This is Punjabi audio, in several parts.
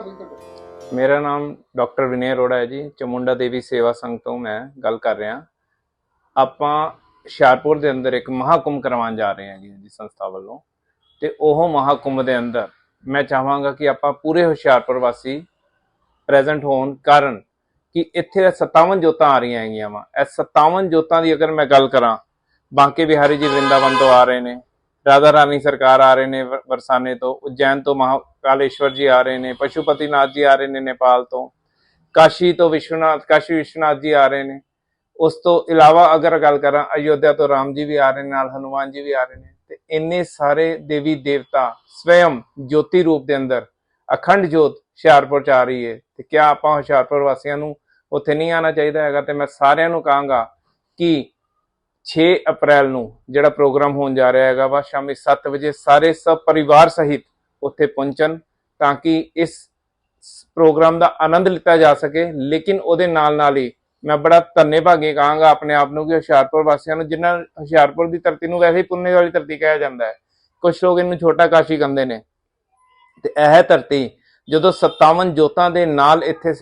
ਭਾਜੀ ਤੁਹਾਡਾ ਮੇਰਾ ਨਾਮ ਡਾਕਟਰ ਵਿਨੈ ਅਰੋੜਾ ਹੈ ਜੀ। ਚਮੁੰਡਾ ਦੇਵੀ ਸੇਵਾ ਸੰਘ ਤੋਂ ਮੈਂ ਗੱਲ ਕਰ ਰਿਹਾ। ਆਪਾਂ ਹੁਸ਼ਿਆਰਪੁਰ ਦੇ ਅੰਦਰ ਇੱਕ ਮਹਾਕੁੰਭ ਕਰਵਾਉਣ ਜਾ ਰਹੇ ਹਾਂ ਜੀ ਜੀ ਸੰਸਥਾ ਵੱਲੋਂ। ਤੇ ਉਹ ਮਹਾਕੁੰਭ ਦੇ ਅੰਦਰ ਮੈਂ ਚਾਹਾਂਗਾ ਕਿ ਆਪਾਂ ਪੂਰੇ ਹੁਸ਼ਿਆਰਪੁਰ ਵਾਸੀ ਪ੍ਰੈਜ਼ੈਂਟ ਹੋਣ ਕਾਰਨ ਕਿ ਇੱਥੇ 57 ਜੋਤਾਂ ਆ ਰਹੀਆਂ ਹੈਗੀਆਂ ਵਾ। ਇਹ 57 ਜੋਤਾਂ ਦੀ ਅਗਰ ਮੈਂ ਗੱਲ ਕਰਾਂ, ਬਾਂਕੇ ਬਿਹਾਰੀ ਜੀ ਵਰਿੰਦਾਵਨ ਤੋਂ ਆ ਰਹੇ ਨੇ। ਰਾਧਾ ਰਾਣੀ ਸਰਕਾਰ ਆ ਰਹੇ ਨੇ ਵਰਸਾਨੇ ਤੋਂ ਉਜੈਨ ਤੋਂ ਮਹਾਕਾਲੇਸ਼ਵਰ ਜੀ ਆ ਰਹੇ ਨੇ ਪਸ਼ੂਪਤੀਨਾਥ ਜੀ ਆ ਰਹੇ ਨੇ ਨੇਪਾਲ ਤੋਂ ਕਾਸ਼ੀ ਤੋਂ ਵਿਸ਼ਵਨਾਥ ਕਾਸ਼ੀ ਵਿਸ਼ਵਨਾਥ ਜੀ ਆ ਰਹੇ ਨੇ ਉਸ ਤੋਂ ਇਲਾਵਾ ਅਗਰ ਗੱਲ ਕਰਾਂ ਅਯੋਧਿਆ ਤੋਂ ਰਾਮ ਜੀ ਵੀ ਆ ਰਹੇ ਨੇ ਨਾਲ ਹਨੂਮਾਨ ਜੀ ਵੀ ਆ ਰਹੇ ਨੇ ਤੇ ਇੰਨੇ ਸਾਰੇ ਦੇਵੀ ਦੇਵਤਾ ਸਵੈਮ ਜੋਤੀ ਰੂਪ ਦੇ ਅੰਦਰ ਅਖੰਡ ਜੋਤ ਹੁਸ਼ਿਆਰਪੁਰ ਚ ਆ ਰਹੀ ਹੈ ਤੇ ਕਿਆ ਆਪਾਂ ਹੁਸ਼ਿਆਰਪੁਰ ਵਾਸੀਆਂ ਨੂੰ ਉੱਥੇ ਨਹੀਂ ਆਉਣਾ ਚਾਹੀਦਾ ਹੈਗਾ ਤੇ ਮੈਂ ਸਾਰਿਆਂ ਨੂੰ ਕਹਾਂਗਾ ਕਿ 6 ਅਪ੍ਰੈਲ ਨੂੰ ਜਿਹੜਾ ਪ੍ਰੋਗਰਾਮ ਹੋਣ ਜਾ ਰਿਹਾ ਹੈਗਾ ਵਾ, ਸ਼ਾਮੀ 7 ਵਜੇ ਸਾਰੇ ਸਭ ਪਰਿਵਾਰ ਸਹਿਤ ਉੱਥੇ ਪਹੁੰਚਣ ਤਾਂ ਕਿ ਇਸ ਪ੍ਰੋਗਰਾਮ ਦਾ ਆਨੰਦ ਲਿੱਤਾ ਜਾ ਸਕੇ। ਲੇਕਿਨ ਉਹਦੇ ਨਾਲ ਨਾਲ ਹੀ ਮੈਂ ਬੜਾ ਧੰਨੇਭਾਗੀ ਕਹਾਂਗਾ ਆਪਣੇ ਆਪ ਨੂੰ ਕਿ ਹੁਸ਼ਿਆਰਪੁਰ ਵਾਸੀਆਂ ਨੂੰ, ਜਿਨ੍ਹਾਂ ਹੁਸ਼ਿਆਰਪੁਰ ਦੀ ਧਰਤੀ ਨੂੰ ਵੈਸੇ ਹੀ ਪੁੰਨੇ ਵਾਲੀ ਧਰਤੀ ਕਿਹਾ ਜਾਂਦਾ ਹੈ। ਕੁਝ ਲੋਕ ਇਹਨੂੰ ਛੋਟਾ ਕਾਸ਼ੀ ਕਹਿੰਦੇ ਨੇ। ਤੇ ਇਹ ਧਰਤੀ ਜਦੋਂ 57 ਜੋਤਾਂ ਦੇ ਨਾਲ ਇੱਥੇ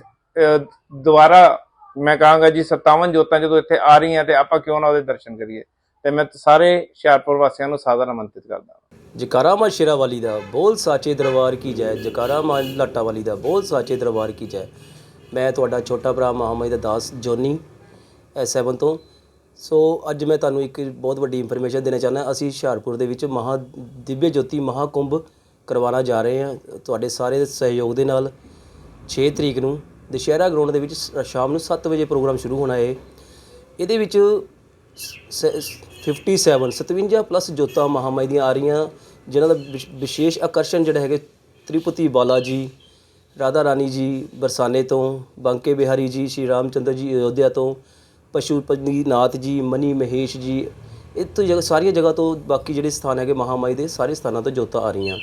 ਦੁਬਾਰਾ ਮੈਂ ਕਹਾਂਗਾ ਜੀ 57 ਜੋਤਾਂ ਜਦੋਂ ਇੱਥੇ ਆ ਰਹੀਆਂ ਤੇ ਆਪਾਂ ਕਿਉਂ ਨਾ ਉਹਦੇ ਦਰਸ਼ਨ ਕਰੀਏ। ਤੇ ਮੈਂ ਸਾਰੇ ਹੁਸ਼ਿਆਰਪੁਰ ਵਾਸੀਆਂ ਨੂੰ ਸਾਦਰ ਆਮੰਤਰਿਤ ਕਰਦਾ ਜਕਾਰਾ ਮਾ ਸ਼ੇਰਾਵਾਲੀ ਦਾ ਬੋਲ ਸਾਚੇ ਦਰਬਾਰ ਕੀ ਜੈ। ਜਕਾਰਾ ਮਾ ਲਾਟਾ ਵਾਲੀ ਦਾ ਬੋਲ ਸਾਚੇ ਦਰਬਾਰ ਕੀ ਜੈ। ਮੈਂ ਤੁਹਾਡਾ ਛੋਟਾ ਭਰਾ ਮਹਾਮਦ ਦਾਸ ਜੋਨੀ ਐਸ7 ਤੋਂ। ਸੋ ਅੱਜ ਮੈਂ ਤੁਹਾਨੂੰ ਇੱਕ ਬਹੁਤ ਵੱਡੀ ਇਨਫੋਰਮੇਸ਼ਨ ਦੇਣਾ ਚਾਹੁੰਦਾ। ਅਸੀਂ ਹੁਸ਼ਿਆਰਪੁਰ ਦੇ ਵਿੱਚ ਮਹਾ ਦਿਵਯ ਜੋਤੀ ਮਹਾਕੁੰਭ ਕਰਵਾਉਣਾ ਜਾ ਰਹੇ ਹਾਂ। ਤੁਹਾਡੇ ਸਾਰੇ ਸਹਿਯੋਗ ਦੇ ਨਾਲ 6 ਤਰੀਕ ਨੂੰ ਦੁਸ਼ਹਿਰਾ ਗਰਾਊਂਡ ਦੇ ਵਿੱਚ ਸ- ਸ਼ਾਮ ਨੂੰ 7 ਵਜੇ ਪ੍ਰੋਗਰਾਮ ਸ਼ੁਰੂ ਹੋਣਾ ਹੈ ਇਹਦੇ ਵਿੱਚ ਸ- 57 57 ਪਲੱਸ ਜੋਤਾਂ ਮਹਾਮਾਈ ਦੀਆਂ ਆ ਰਹੀਆਂ ਜਿਨ੍ਹਾਂ ਦਾ ਵਿਸ਼- ਵਿਸ਼ੇਸ਼ ਆਕਰਸ਼ਣ ਜਿਹੜਾ ਹੈਗੇ ਤ੍ਰਿਪਤੀ ਬਾਲਾ ਜੀ ਰਾਧਾ ਰਾਣੀ ਜੀ, ਬਰਸਾਨੇ ਤੋਂ, ਬੰਕੇ ਬਿਹਾਰੀ ਜੀ, ਸ਼੍ਰੀ ਰਾਮਚੰਦਰ ਜੀ ਅਯੋਧਿਆ ਤੋਂ ਪਸ਼ੂਪਤੀ ਨਾਥ ਜੀ, ਮਨੀ ਮਹੇਸ਼ ਜੀ, ਇੱਥੋਂ ਜਗ੍ਹਾ, ਸਾਰੀਆਂ ਜਗ੍ਹਾ ਤੋਂ ਬਾਕੀ ਜਿਹੜੇ ਸਥਾਨ ਹੈਗੇ ਮਹਾਮਾਈ ਦੇ, ਸਾਰੇ ਸਥਾਨਾਂ ਤੋਂ ਜੋਤਾਂ ਆ ਰਹੀਆਂ।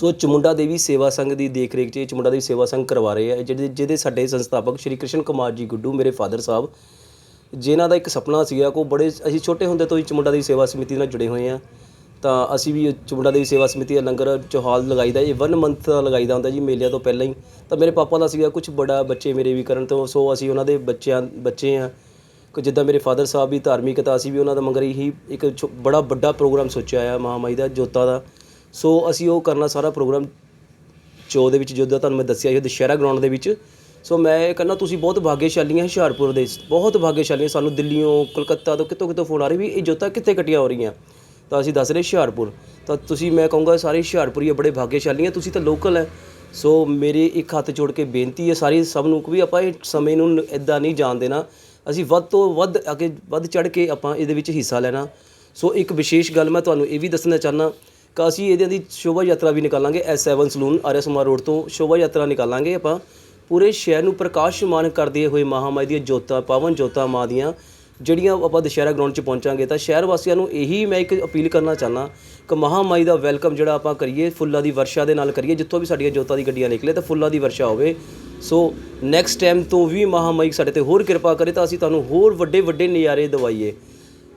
ਸੋ ਚਮੁੰਡਾ ਦੇਵੀ ਸੇਵਾ ਸੰਘ ਦੀ ਦੇਖ ਰੇਖ 'ਚ ਇਹ ਚਮੁੰਡਾ ਦੇਵੀ ਸੇਵਾ ਸੰਘ ਕਰਵਾ ਰਹੇ ਆ। ਜਿਹਦੇ ਜਿਹਦੇ ਸਾਡੇ ਸੰਸਥਾਪਕ ਸ਼੍ਰੀ ਕ੍ਰਿਸ਼ਨ ਕੁਮਾਰ ਜੀ ਗੁੱਡੂ, ਮੇਰੇ ਫਾਦਰ ਸਾਹਿਬ, ਜਿਨ੍ਹਾਂ ਦਾ ਇੱਕ ਸੁਪਨਾ ਸੀਗਾ ਕੋ ਬੜੇ ਅਸੀਂ ਛੋਟੇ ਹੁੰਦੇ ਤੋਂ ਹੀ ਚਮੁੰਡਾ ਦੇਵੀ ਸੇਵਾ ਸਮਿਤੀ ਨਾਲ ਜੁੜੇ ਹੋਏ ਆ। ਤਾਂ ਅਸੀਂ ਵੀ ਚਮੁੰਡਾ ਦੇਵੀ ਸੇਵਾ ਸਮਿਤੀ ਦਾ ਲੰਗਰ ਚੌਹਾਲ ਲਗਾਈਦਾ, ਇਹ 1 ਮੰਥ ਦਾ ਲਗਾਈਦਾ ਹੁੰਦਾ ਜੀ ਮੇਲਿਆਂ ਤੋਂ ਪਹਿਲਾਂ ਹੀ। ਤਾਂ ਮੇਰੇ ਪਾਪਾ ਦਾ ਸੀਗਾ ਕੁਝ ਬੜਾ ਬੱਚੇ ਮੇਰੇ ਵੀ ਕਰਨ ਤੋਂ, ਸੋ ਅਸੀਂ ਉਹਨਾਂ ਦੇ ਬੱਚਿਆਂ ਬੱਚੇ ਆ। ਕਿ ਜਿੱਦਾਂ ਮੇਰੇ ਫਾਦਰ ਸਾਹਿਬ ਵੀ ਧਾਰਮਿਕਤਾ ਸੀ ਵੀ ਉਹਨਾਂ ਦਾ ਮੰਗਰ ਹੀ ਇੱਕ ਛੋ- ਬੜਾ ਵੱਡਾ ਪ੍ਰੋਗਰਾਮ ਸੋਚਿਆ ਆ ਮਹਾਮਾਈ ਦਾ, ਜੋਤਾ ਦਾ। ਸੋ ਅਸੀਂ ਉਹ ਕਰਨਾ ਸਾਰਾ ਪ੍ਰੋਗਰਾਮ ਚੋ ਦੇ ਵਿੱਚ ਜਦੋਂ ਤੁਹਾਨੂੰ ਮੈਂ ਦੱਸਿਆ ਇਹ ਦੁਸ਼ਹਿਰਾ ਗਰਾਊਂਡ ਦੇ ਵਿੱਚ। ਸੋ ਮੈਂ ਇਹ ਕਹਿੰਦਾ, ਤੁਸੀਂ ਬਹੁਤ ਭਾਗਿਆਸ਼ਾਲੀ ਹੈ ਹੁਸ਼ਿਆਰਪੁਰ ਦੇ, ਬਹੁਤ ਭਾਗਿਆਸ਼ਾਲੀ ਸਾਨੂੰ ਦਿੱਲੀੋਂ ਕਲਕੱਤਾ ਤੋਂ ਕਿਤੋਂ ਕਿਤੋਂ ਫੋਨ ਆ ਰਹੇ ਵੀ ਇਹ ਜੋਤਾਂ ਕਿੱਥੇ ਕੱਟੀਆਂ ਹੋ ਰਹੀਆਂ? ਤਾਂ ਅਸੀਂ ਦੱਸ ਰਹੇ ਹੁਸ਼ਿਆਰਪੁਰ। ਤਾਂ ਤੁਸੀਂ, ਮੈਂ ਕਹੂੰਗਾ, ਸਾਰੇ ਹੁਸ਼ਿਆਰਪੁਰੀ ਬੜੇ ਭਾਗਿਆਸ਼ਾਲੀ ਹੈ ਤੁਸੀਂ ਤਾਂ ਲੋਕਲ ਹੈ ਸੋ ਮੇਰੇ ਇੱਕ ਹੱਥ ਜੋੜ ਕੇ ਬੇਨਤੀ ਹੈ ਸਾਰੀ ਸਭ ਨੂੰ ਕਿ ਵੀ ਆਪਾਂ ਇਹ ਸਮੇਂ ਨੂੰ ਇਦਾਂ ਨਹੀਂ ਜਾਣ ਦੇਣਾ। ਅਸੀਂ ਵੱਧ ਤੋਂ ਵੱਧ ਅੱਗੇ ਵੱਧ ਚੜ ਕੇ ਆਪਾਂ ਇਹਦੇ ਵਿੱਚ ਹਿੱਸਾ ਲੈਣਾ। ਸੋ ਇੱਕ ਵਿਸ਼ੇਸ਼ ਗੱਲ ਮੈਂ ਤੁਹਾਨੂੰ ਇਹ ਵੀ ਦੱਸਣਾ ਚਾਹਨਾ ਕਿ ਅਸੀਂ ਇਹਦੇ ਦੀ ਸ਼ੋਭਾ ਯਾਤਰਾ ਵੀ ਨਿਕਾਲਾਂਗੇ S7 ਸਲੂਨ ਆਰਿਆ ਮਾਰ ਰੋਡ ਤੋਂ ਸ਼ੋਭਾ ਯਾਤਰਾ ਨਿਕਾਲਾਂਗੇ ਆਪਾਂ। ਪੂਰੇ ਸ਼ਹਿਰ ਨੂੰ ਪ੍ਰਕਾਸ਼ਮਾਨ ਕਰਦੇ ਹੋਏ ਮਹਾਮਾਈ ਦੀਆਂ ਜੋਤਾਂ, ਪਾਵਨ ਜੋਤਾਂ ਮਾਂ ਦੀਆਂ, ਜਿਹੜੀਆਂ ਆਪਾਂ ਦੁਸ਼ਹਿਰਾ ਗਰਾਊਂਡ 'ਚ ਪਹੁੰਚਾਂਗੇ। ਤਾਂ ਸ਼ਹਿਰ ਵਾਸੀਆਂ ਨੂੰ ਇਹੀ ਮੈਂ ਇੱਕ ਅਪੀਲ ਕਰਨਾ ਚਾਹਨਾ ਕਿ ਮਹਾਮਾਈ ਦਾ ਵੈਲਕਮ ਜਿਹੜਾ ਆਪਾਂ ਕਰੀਏ, ਫੁੱਲਾਂ ਦੀ ਵਰਸ਼ਾ ਦੇ ਨਾਲ ਕਰੀਏ, ਜਿੱਥੋਂ ਵੀ ਸਾਡੀਆਂ ਜੋਤਾਂ ਦੀ ਗੱਡੀਆਂ ਨਿਕਲੇ, ਤਾਂ ਫੁੱਲਾਂ ਦੀ ਵਰਸ਼ਾ ਹੋਵੇ। ਸੋ ਨੈਕਸਟ ਟਾਈਮ ਤੋਂ ਵੀ ਮਹਾਮਾਈ ਸਾਡੇ ਤੇ ਹੋਰ ਕਿਰਪਾ ਕਰੇ, ਤਾਂ ਅਸੀਂ ਤੁਹਾਨੂੰ ਹੋਰ ਵੱਡੇ ਵੱਡੇ ਨਜ਼ਾਰੇ ਦਵਾਈਏ।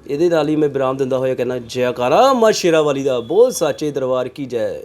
ਇਹਦੇ ਨਾਲ ਹੀ ਮੈਂ ਵਿਰਾਮ ਦਿੰਦਾ ਹੋਇਆ ਕਹਿੰਦਾ, ਜੈਕਾਰਾ, ਮਾ ਸ਼ੇਰਾ ਵਾਲੀ ਦਾ ਬੋਲ ਸਾਚੇ ਦਰਬਾਰ ਕੀ ਜੈ।